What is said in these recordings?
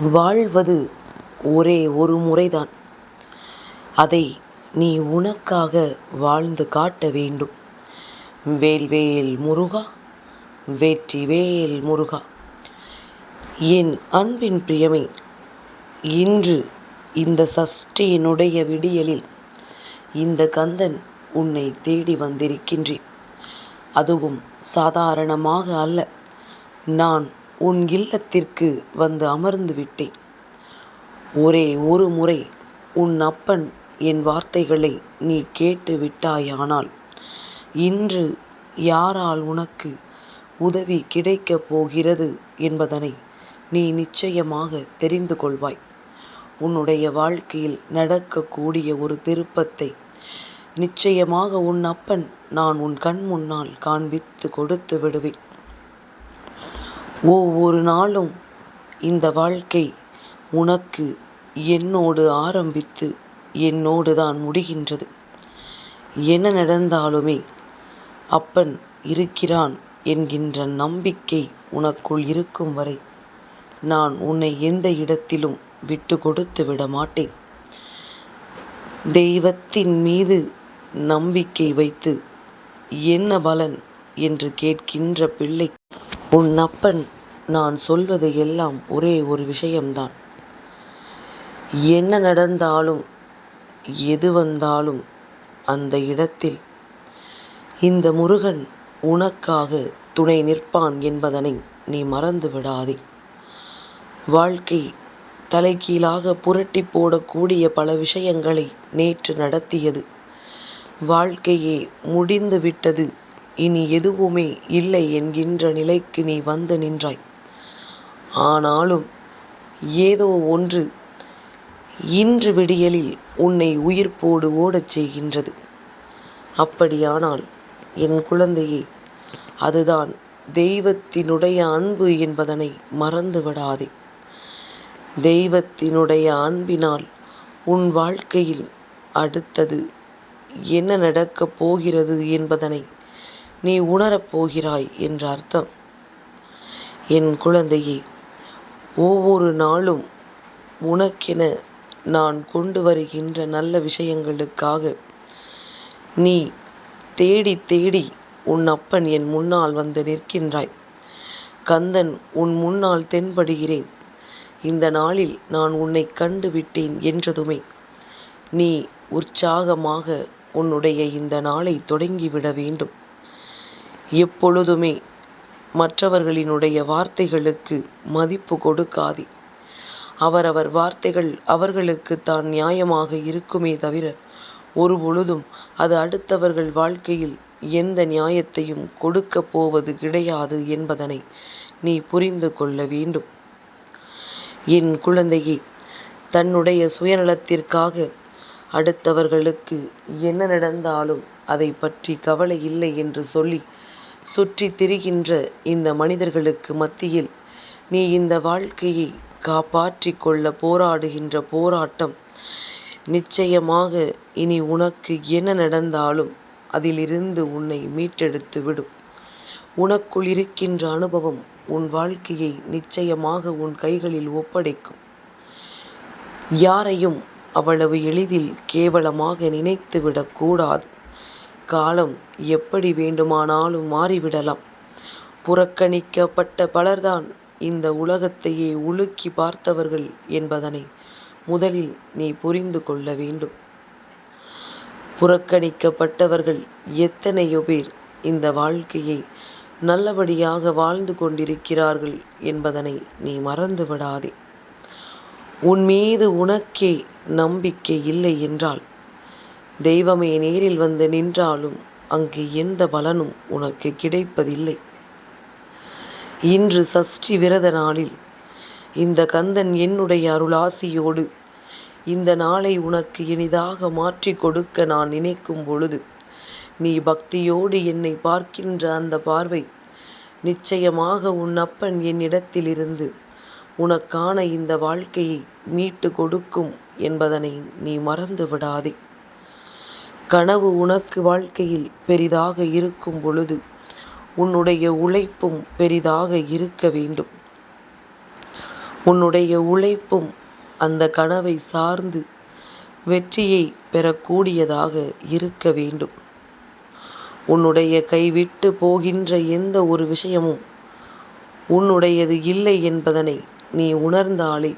வாழ்வது ஒரே ஒரு முறைதான். அதை நீ உனக்காக வாழ்ந்து காட்ட வேண்டும். வேல்வேல் முருகா வேற்றி வேல் முருகா. என் அன்பின் பிரியமே இன்று இந்த சஷ்டியினுடைய விடியலில் இந்த கந்தன் உன்னை தேடி வந்திருக்கின்றேன். அதுவும் சாதாரணமாக அல்ல. நான் உன் இல்லத்திற்கு வந்து அமர்ந்து விட்டேன். ஒரே ஒரு முறை உன் அப்பன் என் வார்த்தைகளை நீ கேட்டு விட்டாயானால் இன்று யாரால் உனக்கு உதவி கிடைக்கப் போகிறது என்பதனை நீ நிச்சயமாக தெரிந்து கொள்வாய். உன்னுடைய வாழ்க்கையில் நடக்கக்கூடிய ஒரு திருப்பத்தை நிச்சயமாக உன் அப்பன் நான் உன் கண் முன்னால் காண்பித்து கொடுத்து விடுவேன். ஒவ்வொரு நாளும் இந்த வாழ்க்கை உனக்கு என்னோடு ஆரம்பித்து என்னோடு தான் முடிகின்றது. என்ன நடந்தாலுமே அப்பன் இருக்கிறான் என்கின்ற நம்பிக்கை உனக்குள் இருக்கும் வரை நான் உன்னை எந்த இடத்திலும் விட்டு கொடுத்து விட மாட்டேன். தெய்வத்தின் மீது நம்பிக்கை வைத்து என்ன பலன் என்று கேட்கின்ற பிள்ளை உன் அப்பன் நான் சொல்வது எல்லாம் ஒரே ஒரு விஷயம்தான். என்ன நடந்தாலும் எது வந்தாலும் அந்த இடத்தில் இந்த முருகன் உனக்காக துணை நிற்பான் என்பதனை நீ மறந்து விடாதே. வாழ்க்கை தலைகீழாக புரட்டி போடக்கூடிய பல விஷயங்களை நேற்று நடத்தியது. வாழ்க்கையே முடிந்து விட்டது இனி எதுவுமே இல்லை என்கின்ற நிலைக்கு நீ வந்து நின்றாய். ஆனாலும் ஏதோ ஒன்று இன்று விடியலில் உன்னை உயிர்ப்போடு ஓடச் செய்கின்றது. அப்படியானால் என் குழந்தையே அதுதான் தெய்வத்தினுடைய அன்பு என்பதனை மறந்து விடாதே தெய்வத்தினுடைய அன்பினால் உன் வாழ்க்கையில் அடுத்தது என்ன நடக்கப் போகிறது என்பதனை நீ உணரப் போகிறாய் என்ற அர்த்தம். என் குழந்தையே ஒவ்வொரு நாளும் உனக்கென நான் கொண்டு வருகின்ற நல்ல விஷயங்களுக்காக நீ தேடி தேடி உன் அப்பன் என் முன்னால் வந்து நிற்கின்றாய். கந்தன் உன் முன்னால் தென்படுகிறேன். இந்த நாளில் நான் உன்னை கண்டு விட்டேன் என்றதுமே. நீ உற்சாகமாக உன்னுடைய இந்த நாளை தொடங்கிவிட வேண்டும். எப்பொழுதுமே மற்றவர்களினுடைய வார்த்தைகளுக்கு மதிப்பு கொடுக்காதே. அவரவர் வார்த்தைகள் அவர்களுக்கு தான் நியாயமாக இருக்குமே தவிர ஒரு பொழுதும் அது அடுத்தவர்கள் வாழ்க்கையில் எந்த நியாயத்தையும் கொடுக்க போவது கிடையாது என்பதனை நீ புரிந்து கொள்ள வேண்டும். என் குழந்தையே தன்னுடைய சுயநலத்திற்காக அடுத்தவர்களுக்கு என்ன நடந்தாலும் அதை பற்றி கவலை இல்லை என்று சொல்லி சுற்றி திரிகின்ற இந்த மனிதர்களுக்கு மத்தியில் நீ இந்த வாழ்க்கையை காப்பாற்றி கொள்ள போராடுகின்ற போராட்டம் நிச்சயமாக இனி உனக்கு என்ன நடந்தாலும் அதிலிருந்து உன்னை மீட்டெடுத்து விடும். உனக்குள் இருக்கின்ற அனுபவம் உன் வாழ்க்கையை நிச்சயமாக உன் கைகளில் ஒப்படைக்கும். யாரையும் அவ்வளவு எளிதில் கேவலமாக நினைத்து விடக்கூடாது காலம் எப்படி வேண்டுமானாலும் மாறிவிடலாம். புறக்கணிக்கப்பட்ட பலர்தான் இந்த உலகத்தையே உலுக்கி பார்த்தவர்கள் என்பதனை முதலில் நீ புரிந்து கொள்ள வேண்டும். புறக்கணிக்கப்பட்டவர்கள் எத்தனையோ பேர் இந்த வாழ்க்கையை நல்லபடியாக வாழ்ந்து கொண்டிருக்கிறார்கள் என்பதனை நீ மறந்து விடாதே உன் மீது உனக்கே நம்பிக்கை இல்லை என்றால் தெய்வமே நேரில் வந்து நின்றாலும் அங்கு எந்த பலனும் உனக்கு கிடைப்பதில்லை. இன்று சஷ்டி விரத நாளில் இந்த கந்தன் என்னுடைய அருளாசியோடு இந்த நாளை உனக்கு இனிதாக மாற்றி கொடுக்க நான் நினைக்கும் பொழுது நீ பக்தியோடு என்னை பார்க்கின்ற அந்த பார்வை நிச்சயமாக உன் அப்பன் என்னிடத்திலிருந்து உனக்கான இந்த வாழ்க்கையை மீட்டு கொடுக்கும் என்பதனை நீ மறந்து விடாதே கனவு உனக்கு வாழ்க்கையில் பெரிதாக இருக்கும் பொழுது உன்னுடைய உழைப்பும் பெரிதாக இருக்க வேண்டும். உன்னுடைய உழைப்பும் அந்த கனவை சார்ந்து வெற்றியை பெறக்கூடியதாக இருக்க வேண்டும். உன்னுடைய கைவிட்டு போகின்ற எந்த ஒரு விஷயமும் உன்னுடையது இல்லை என்பதனை நீ உணர்ந்தாலே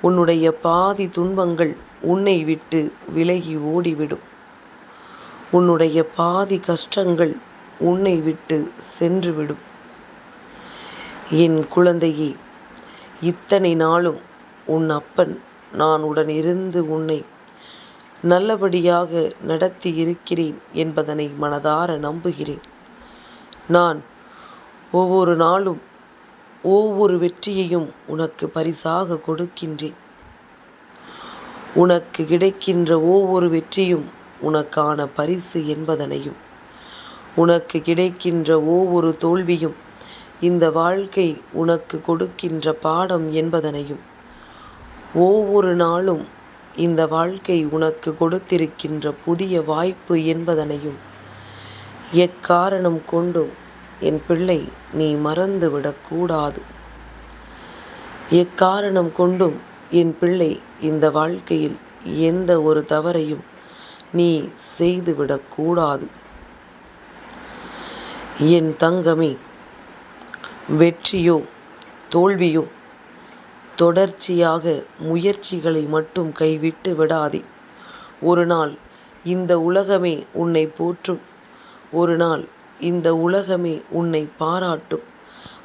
உன்னுடைய பாதி துன்பங்கள் உன்னை விட்டு விலகி ஓடிவிடும். உன்னுடைய பாதி கஷ்டங்கள் உன்னை விட்டு சென்றுவிடும். என் குழந்தையே இத்தனை நாளும் உன் அப்பன் நான் உடன் இருந்து உன்னை நல்லபடியாக நடத்தி இருக்கிறேன் என்பதனை மனதார நம்புகிறேன். நான் ஒவ்வொரு நாளும் ஒவ்வொரு வெற்றியையும் உனக்கு பரிசாக கொடுக்கின்றேன். உனக்கு கிடைக்கின்ற ஒவ்வொரு வெற்றியும் உனக்கான பரிசு என்பதனையும் உனக்கு கிடைக்கின்ற ஒவ்வொரு தோல்வியும் இந்த வாழ்க்கை உனக்கு கொடுக்கின்ற பாடம் என்பதனையும் ஒவ்வொரு நாளும் இந்த வாழ்க்கை உனக்கு கொடுத்திருக்கின்ற புதிய வாய்ப்பு என்பதனையும் எக்காரணம் கொண்டும் என் பிள்ளை நீ மறந்துவிடக்கூடாது எக்காரணம் கொண்டும் என் பிள்ளை இந்த வாழ்க்கையில் எந்த ஒரு தவறையும் நீ செய்துவிடக்கூடாது என் தங்கமே வெற்றியோ தோல்வியோ தொடர்ச்சியாக முயற்சிகளை மட்டும் கைவிட்டு விடாதே. ஒரு நாள் இந்த உலகமே உன்னை போற்றும். ஒரு நாள் இந்த உலகமே உன்னை பாராட்டும்.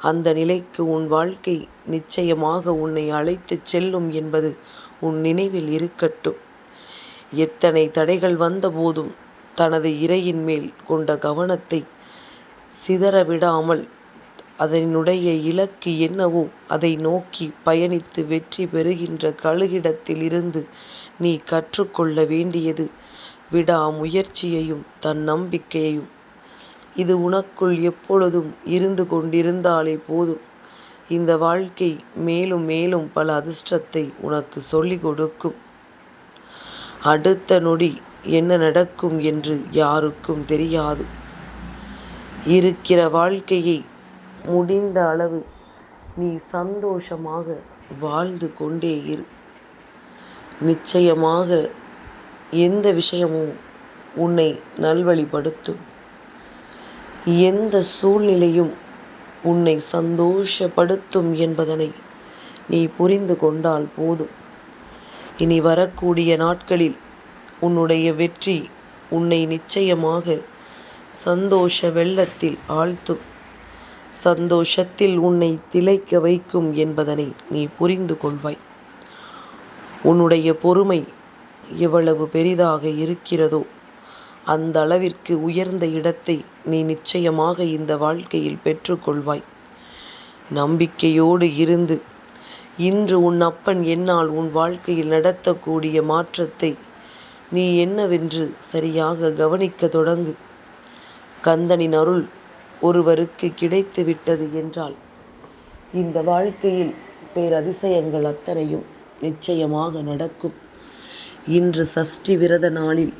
அந்த நிலைக்கு உன் வாழ்க்கை நிச்சயமாக உன்னை அழைத்துச் செல்லும் என்பது உன் நினைவில் இருக்கட்டும். எத்தனை தடைகள் வந்தபோதும் தனது இறையின் மேல் கொண்ட கவனத்தை சிதறவிடாமல் அதனுடைய இலக்கு என்னவோ அதை நோக்கி பயணித்து வெற்றி பெறுகின்ற கழுகிடத்தில் இருந்து நீ கற்றுக்கொள்ள வேண்டியது விடாமுயற்சியையும் தன் நம்பிக்கையையும். இது உனக்குள் எப்பொழுதும் இருந்து கொண்டிருந்தாலே போதும். இந்த வாழ்க்கை மேலும் மேலும் பல அதிர்ஷ்டத்தை உனக்கு சொல்லிக் கொடுக்கும். அடுத்த நொடி என்ன நடக்கும் என்று யாருக்கும் தெரியாது. இருக்கிற வாழ்க்கையை முடிந்த அளவு நீ சந்தோஷமாக வாழ்ந்து கொண்டே இரு. நிச்சயமாக எந்த விஷயமும் உன்னை நல்வழிப்படுத்தும். எந்த சூழ்நிலையும் உன்னை சந்தோஷப்படுத்தும் என்பதனை நீ புரிந்து கொண்டால் போதும். இனி வரக்கூடிய நாட்களில் உன்னுடைய வெற்றி உன்னை நிச்சயமாக சந்தோஷ வெள்ளத்தில் ஆழ்த்தும். சந்தோஷத்தில் உன்னை திளைக்க வைக்கும் என்பதனை நீ புரிந்து கொள்வாய். உன்னுடைய பொறுமை எவ்வளவு பெரிதாக இருக்கிறதோ அந்த அளவிற்கு உயர்ந்த இடத்தை நீ நிச்சயமாக இந்த வாழ்க்கையில் பெற்றுக்கொள்வாய். நம்பிக்கையோடு இருந்து இன்று உன் அப்பன் என்னால் உன் வாழ்க்கையில் நடத்தக்கூடிய மாற்றத்தை நீ என்னவென்று சரியாக கவனிக்க தொடங்கு. கந்தனின் அருள் ஒருவருக்கு கிடைத்து விட்டது என்றால் இந்த வாழ்க்கையில் பேரதிசயங்கள் அத்தனையும் நிச்சயமாக நடக்கும். இன்று சஷ்டி விரத நாளில்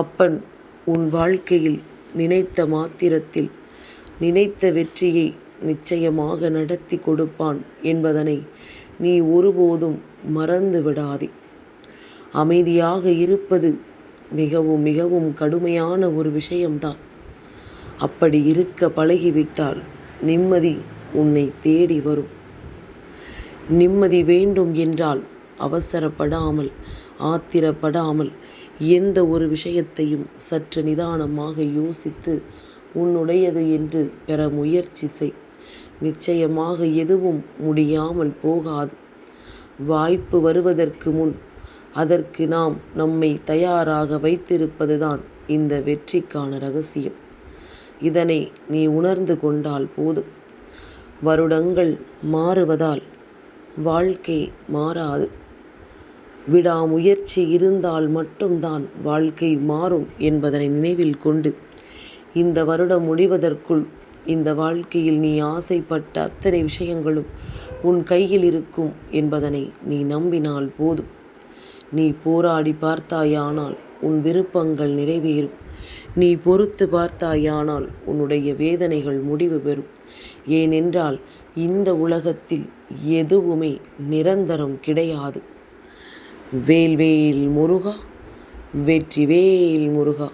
அப்பன் உன் வாழ்க்கையில் நினைத்த மாத்திரத்தில் நினைத்த வெற்றியை நிச்சயமாக நடத்தி கொடுப்பான் என்பதனை நீ ஒருபோதும் மறந்து விடாதே. அமைதியாக இருப்பது மிகவும் மிகவும் கடுமையான ஒரு விஷயம்தான். அப்படி இருக்க பழகிவிட்டால் நிம்மதி உன்னை தேடி வரும். நிம்மதி வேண்டும் என்றால் அவசரப்படாமல் ஆத்திரப்படாமல் எந்த ஒரு விஷயத்தையும் சற்று நிதானமாக யோசித்து உன்னுடையது என்று பெற முயற்சி செய். நிச்சயமாக எதுவும் முடியாமல் போகாது. வாய்ப்பு வருவதற்கு முன் அதற்கு நாம் நம்மை தயாராக வைத்திருப்பதுதான் இந்த வெற்றிக்கான ரகசியம். இதனை நீ உணர்ந்து கொண்டால் போதும். வருடங்கள் மாறுவதால் வாழ்க்கை மாறாது. விடாமுயற்சி இருந்தால் மட்டும்தான் வாழ்க்கை மாறும் என்பதனை நினைவில் கொண்டு இந்த வருடம் முடிவதற்குள் இந்த வாழ்க்கையில் நீ ஆசைப்பட்ட அத்தனை விஷயங்களும் உன் கையில் இருக்கும் என்பதனை நீ நம்பினால் போதும். நீ போராடி பார்த்தாயானால் உன் விருப்பங்கள் நிறைவேறும். நீ பொறுத்து பார்த்தாயானால் உன்னுடைய வேதனைகள் முடிவு பெறும். ஏனென்றால் இந்த உலகத்தில் எதுவுமே நிரந்தரம் கிடையாது. வேல்வேல் முருகா வெற்றிவேல் முருகா.